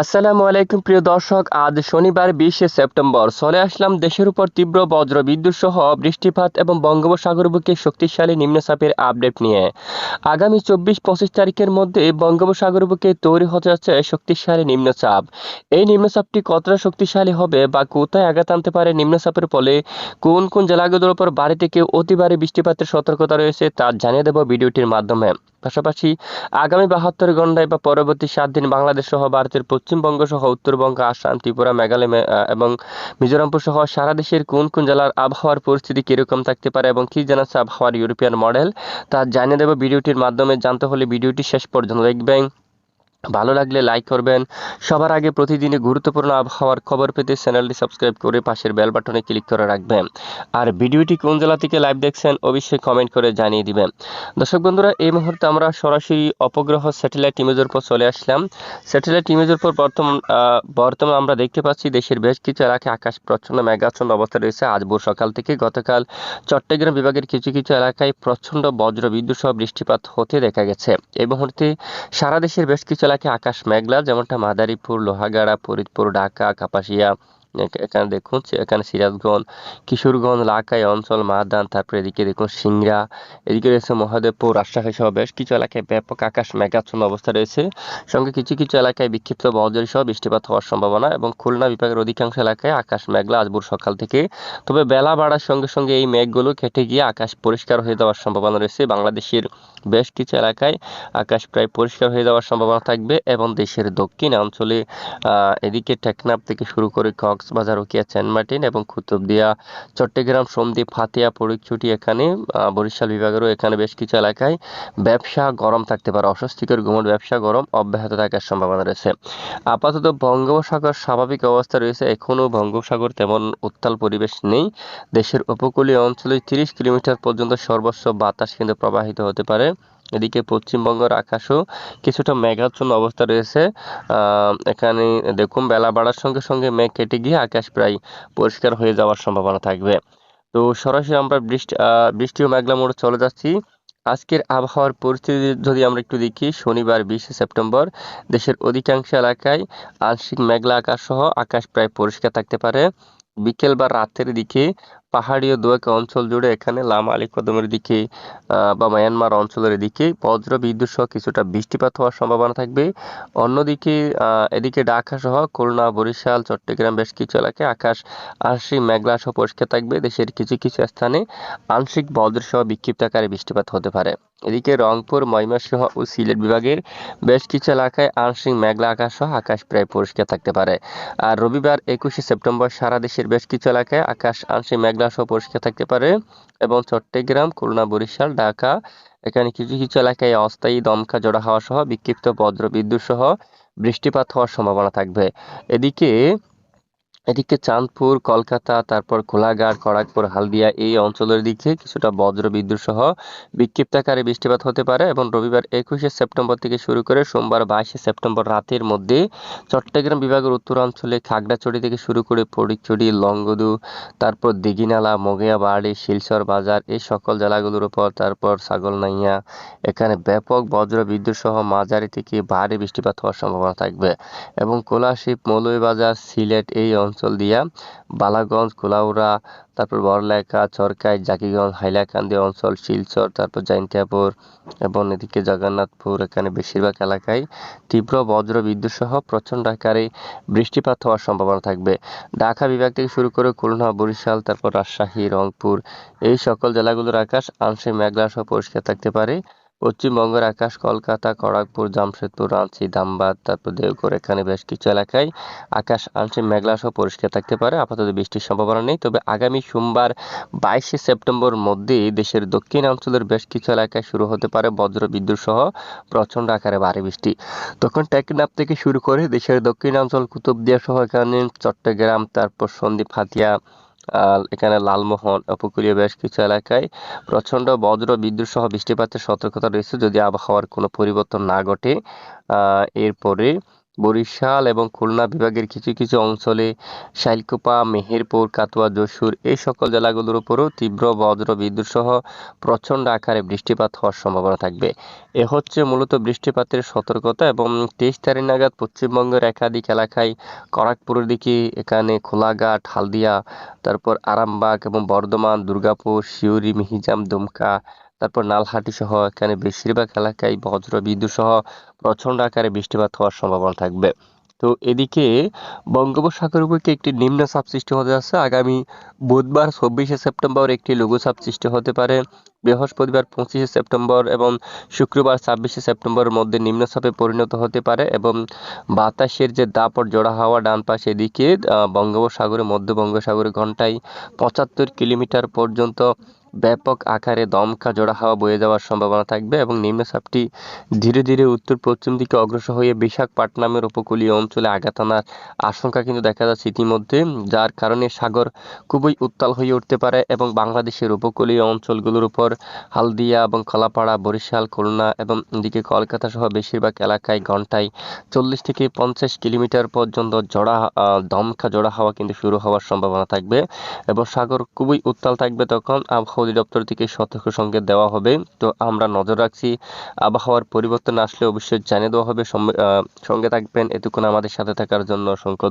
আসসালামু আলাইকুম, প্রিয় দর্শক। আজ শনিবার বিশে সেপ্টেম্বর। চলে আসলাম দেশের উপর তীব্র বজ্র বিদ্যুৎ সহ বৃষ্টিপাত এবং বঙ্গোপসাগর বুকে শক্তিশালী নিম্নচাপের আপডেট নিয়ে। আগামী চব্বিশ পঁচিশ তারিখের মধ্যে বঙ্গোপসাগর বুকে তৈরি হতে যাচ্ছে শক্তিশালী নিম্নচাপ। এই নিম্নচাপটি কতটা শক্তিশালী হবে বা কোথায় আঘাত আনতে পারে নিম্নচাপের ফলে কোন কোন জেলাগুলোর উপর বাড়ি থেকে অতিবারে বৃষ্টিপাতের সতর্কতা রয়েছে তা জানিয়ে দেব ভিডিওটির মাধ্যমে। পাশাপাশি আগামী বাহাত্তর ঘন্টায় বা পরবর্তী সাত দিন বাংলাদেশ সহ ভারতের পশ্চিমবঙ্গ সহ উত্তরবঙ্গ, আসাম, ত্রিপুরা, মেঘালয় এবং মিজোরামপুর সহ সারা দেশের কোন কোন জেলার আবহাওয়ার পরিস্থিতি কীরকম থাকতে পারে এবং কি জানাচ্ছে আবহাওয়ার ইউরোপিয়ান মডেল, তা জানিয়ে দেবো ভিডিওটির মাধ্যমে। জানতে হলে ভিডিওটি শেষ পর্যন্ত দেখবেন। ভালো লাগলে লাইক করবেন। সবার আগে প্রতিদিনই গুরুত্বপূর্ণ আবহাওয়ার খবর পেতে চ্যানেলটি সাবস্ক্রাইব করে পাশের বেল বাটনে ক্লিক করে রাখবেন। আর ভিডিওটি কোন জেলা থেকে লাইভ দেখছেন অবশ্যই কমেন্ট করে জানিয়ে দিবেন। দর্শক বন্ধুরা, এই মুহূর্তে আমরা সরাসরি অপগ্রহ স্যাটেলাইট ইমেজের পর চলে আসলাম। স্যাটেলাইট ইমেজের পর বর্তমান বর্তমানে আমরা দেখতে পাচ্ছি দেশের বেশ কিছু এলাকায় আকাশ প্রচ্ছন্ন মেঘাচ্ছন্ন অবস্থা রয়েছে। আজ ভোর সকাল থেকে গতকাল চট্টগ্রাম বিভাগের কিছু কিছু এলাকায় প্রচণ্ড বজ্র বিদ্যুৎ সহ বৃষ্টিপাত হতে দেখা গেছে। এই মুহূর্তে সারা দেশের বেশ কিছু আকাশ মেঘলা যেমনটা মাদারীপুর লোহাগাড়া ফরিদপুর ঢাকা কাপাসিয়া এখানে দেখুন এখানে সিরাজগঞ্জ, কিশোরগঞ্জ, লাকাই অঞ্চল, মাদান, তারপরে এদিকে দেখুন সিংড়া, এদিকে রয়েছে মহাদেবপুর, রাজশাহী সহ বেশ কিছু এলাকায় ব্যাপক আকাশ মেঘাচ্ছন্ন অবস্থা রয়েছে। সঙ্গে কিছু কিছু এলাকায় বিক্ষিপ্ত বজ্রী সহ বৃষ্টিপাত হওয়ার সম্ভাবনা এবং খুলনা বিভাগের অধিকাংশ এলাকায় আকাশ মেঘলা আজ ভোর সকাল থেকে। তবে বেলা বাড়ার সঙ্গে সঙ্গে এই মেঘগুলো কেটে গিয়ে আকাশ পরিষ্কার হয়ে যাওয়ার সম্ভাবনা রয়েছে। বাংলাদেশের বেশ কিছু এলাকায় আকাশ প্রায় পরিষ্কার হয়ে যাওয়ার সম্ভাবনা থাকবে এবং দেশের দক্ষিণ অঞ্চলে এদিকে টেকনাফ থেকে শুরু করে কক্সবাজার ওকিয়া চেনমার্টিন এবং কুতুবদিয়া চট্টগ্রাম সন্দ্বীপ হাতিয়া পরিচুটি এখানে বরিশাল বিভাগেরও এখানে বেশ কিছু এলাকায় ব্যবসা গরম থাকতে পারে। অস্বস্তিকর গুমট ব্যবসা গরম অব্যাহত থাকার সম্ভাবনা রয়েছে। আপাতত বঙ্গোপসাগর স্বাভাবিক অবস্থা রয়েছে। এখনও বঙ্গোপসাগর তেমন উত্তাল পরিবেশ নেই। দেশের উপকূলীয় অঞ্চলে তিরিশ কিলোমিটার পর্যন্ত সর্বোচ্চ বাতাস কিন্তু প্রবাহিত হতে পারে। এদিকে পশ্চিমবঙ্গের আকাশও কিছুটা মেঘাচ্ছন্ন অবস্থা রয়েছে। এখানে দেখুন, বেলা বাড়ার সঙ্গে সঙ্গে মেঘ কেটে গিয়ে আকাশ প্রায় পরিষ্কার হয়ে যাওয়ার সম্ভাবনা থাকবে। তো সরাসরি আমরা বৃষ্টি বৃষ্টি ও মেঘলা মোড়ে চলে যাচ্ছি। আজকের আবহাওয়ার পরিস্থিতি যদি আমরা একটু দেখি, শনিবার বিশে সেপ্টেম্বর, দেশের অধিকাংশ এলাকায় আংশিক মেঘলা আকাশ সহ আকাশ প্রায় পরিষ্কার থাকতে পারে। বিকেল বা রাতের দিকে পাহাড়ি ও দোয়াকা অঞ্চল জুড়ে এখানে লামা আলী কদমের দিকে বা মায়ানমার অঞ্চলের দিকে বজ্র বিদ্যুৎ সহ কিছুটা বৃষ্টিপাত হওয়ার সম্ভাবনা থাকবে। অন্যদিকে এদিকে ঢাকা সহ খুলনা, বরিশাল, চট্টগ্রাম বেশ কিছু এলাকায় আকাশ আংশিক মেঘলা সহ পরিষ্কার থাকবে। দেশের কিছু কিছু স্থানে আংশিক বজ্র সহ বিক্ষিপ্ত আকারে বৃষ্টিপাত হতে পারে। এদিকে রংপুর, ময়মনসিংহ ও সিলেট বিভাগের বেশ কিছু এলাকায় আংশিক মেঘলা আকাশ সহ আকাশ প্রায় পরিষ্কার থাকতে পারে। আর রবিবার একুশে সেপ্টেম্বর সারা দেশের বেশ কিছু এলাকায় আকাশ আংশিক মেঘলা সহ পরিষ্কার থাকতে পারে এবং চট্টগ্রাম, খুলনা, বরিশাল, ঢাকা, এখানে কিছু কিছু এলাকায় অস্থায়ী দমকা জোড়া হওয়া সহ বিক্ষিপ্ত বজ্র বিদ্যুৎ সহ বৃষ্টিপাত হওয়ার সম্ভাবনা থাকবে। এদিকে এদিকে চাঁদপুর, কলকাতা, তারপর কোলাঘাট খড়গপুর, হালদিয়া এই অঞ্চলের দিকে কিছুটা বজ্র বিদ্যুৎ সহ বিক্ষিপ্ত আকারে বৃষ্টিপাত হতে পারে এবং রবিবার একুশে সেপ্টেম্বর থেকে শুরু করে সোমবার বাইশে সেপ্টেম্বর রাতের মধ্যে চট্টগ্রাম বিভাগের উত্তরাঞ্চলে খাগড়াছড়ি থেকে শুরু করে ফটিকছড়ি লংগদু, তারপর দিঘিনালা, মগিয়াবাড়ি, শিলচর বাজার এই সকল জেলাগুলোর উপর, তারপর ছাগলনাইয়া, এখানে ব্যাপক বজ্র বিদ্যুৎ সহ মাঝারি থেকে ভারী বৃষ্টিপাত হওয়ার সম্ভাবনা থাকবে এবং কোলাশিপ মৌলভীবাজার, সিলেট এই অঞ্চল দিয়া বালাগঞ্জ, কুলাউড়া, তারপর বড়লেখা, চরকাই, জাকিগঞ্জ, হাইলাকান্দি অঞ্চল, শিলচর, তারপর জাইন্তিয়াপুর এবং এদিকে জগন্নাথপুর, এখানে বেশিরভাগ এলাকায় তীব্র বজ্র বিদ্যুৎ সহ প্রচণ্ড আকারে বৃষ্টিপাত হওয়ার সম্ভাবনা থাকবে। ঢাকা বিভাগ থেকে শুরু করে খুলনা, বরিশাল, তারপর রাজশাহী, রংপুর এই সকল জেলাগুলোর আকাশ আংশিক মেঘলা সহ পরিষ্কার থাকতে পারে। পশ্চিমবঙ্গের আকাশ, কলকাতা, খড়গপুর, জামশেদপুর, রাঁচি ধানবাদ তারপর দেওঘর, এখানে বেশ কিছু এলাকায় আকাশ আংশিক মেঘলা সহ পরিষ্কার থাকতে পারে। আপাতত বৃষ্টির সম্ভাবনা নেই। তবে আগামী সোমবার বাইশে সেপ্টেম্বর মধ্যে দেশের দক্ষিণ অঞ্চলের বেশ কিছু এলাকায় শুরু হতে পারে বজ্র বিদ্যুৎ সহ প্রচণ্ড আকারে ভারী বৃষ্টি। তখন টেকনাফ থেকে শুরু করে দেশের দক্ষিণ দক্ষিণাঞ্চল, কুতুবদিয়া সহ এখানে চট্টগ্রাম, তারপর সন্দ্বীপ, হাতিয়া এখানে লালমোহন, উপকূলীয় বেশ কিছু এলাকায় প্রচণ্ড বজ্র, বিদ্যুৎ সহ বৃষ্টিপাতের সতর্কতা রয়েছে। যদি আবহাওয়ার কোনো পরিবর্তন না ঘটে এরপরে বরিশাল এবং খুলনা বিভাগের কিছু কিছু অঞ্চলে শাইলকুপা, মেহেরপুর কাতুয়া যশোর এই সকল জেলাগুলোর উপরও তীব্র বজ্র বিদ্যুৎ সহ প্রচণ্ড আকারে বৃষ্টিপাত হওয়ার সম্ভাবনা থাকবে। এ হচ্ছে মূলত বৃষ্টিপাতের সতর্কতা এবং তেইশ তারিখ নাগাদ পশ্চিমবঙ্গের একাধিক এলাকায় করাকপুরের দিকে, এখানে খোলাঘাট, হালদিয়া, তারপর আরামবাগ এবং বর্ধমান, দুর্গাপুর, সিউড়ি, মিহিজাম, দুমকা তারপর নালহাটি সহ এখানে বেশিরভাগ এলাকায় বজ্র বিদ্যুৎ সহ প্রচণ্ড আকারে বৃষ্টিপাত হওয়ার সম্ভাবনা থাকবে। তো এদিকে বঙ্গোপসাগর উপরে একটি নিম্নচাপ সৃষ্টি হতে যাচ্ছে? আগামী বুধবার চব্বিশে সেপ্টেম্বর একটি লঘুচাপ সৃষ্টি হতে পারে। বৃহস্পতিবার পঁচিশে সেপ্টেম্বর এবং শুক্রবার ছাব্বিশে সেপ্টেম্বরের মধ্যে নিম্নচাপে পরিণত হতে পারে এবং বাতাসের যে দাপট, জোড়া হাওয়া ডান পাশে এদিকে বঙ্গোপসাগরে, মধ্য বঙ্গোপসাগরে ঘন্টায় পঁচাত্তর কিলোমিটার পর্যন্ত ব্যাপক আকারে দমকা জোড়া হাওয়া বয়ে যাওয়ার সম্ভাবনা থাকবে এবং নিম্নচাপটি ধীরে ধীরে উত্তর পশ্চিম দিকে অগ্রসর হয়ে বিশাখাপট্টনমের উপকূলীয় অঞ্চলে আঘাত আনার আশঙ্কা কিন্তু দেখা যাচ্ছে ইতিমধ্যে, যার কারণে সাগর খুবই উত্তাল হয়ে উঠতে পারে এবং বাংলাদেশের উপকূলীয় অঞ্চলগুলোর উপর হালদিয়া এবং খলাপাড়া, বরিশাল, খুলনা এবং এদিকে কলকাতা সহ বেশিরভাগ এলাকায় ঘন্টায় চল্লিশ থেকে পঞ্চাশ কিলোমিটার পর্যন্ত জোড়া দমকা জোড়া হাওয়া কিন্তু শুরু হওয়ার সম্ভাবনা থাকবে এবং সাগর খুবই উত্তাল থাকবে তখন আবহাওয়া অধিদপ্তর থেকে সতর্ক সংকেত দেওয়া হবে। তো আমরা নজর রাখছি, আবহাওয়ার পরিবর্তন আসলে অবশ্যই জানিয়ে দেওয়া হবে। সঙ্গে থাকবেন এতক্ষণ আমাদের সাথে থাকার জন্য অসংখ্য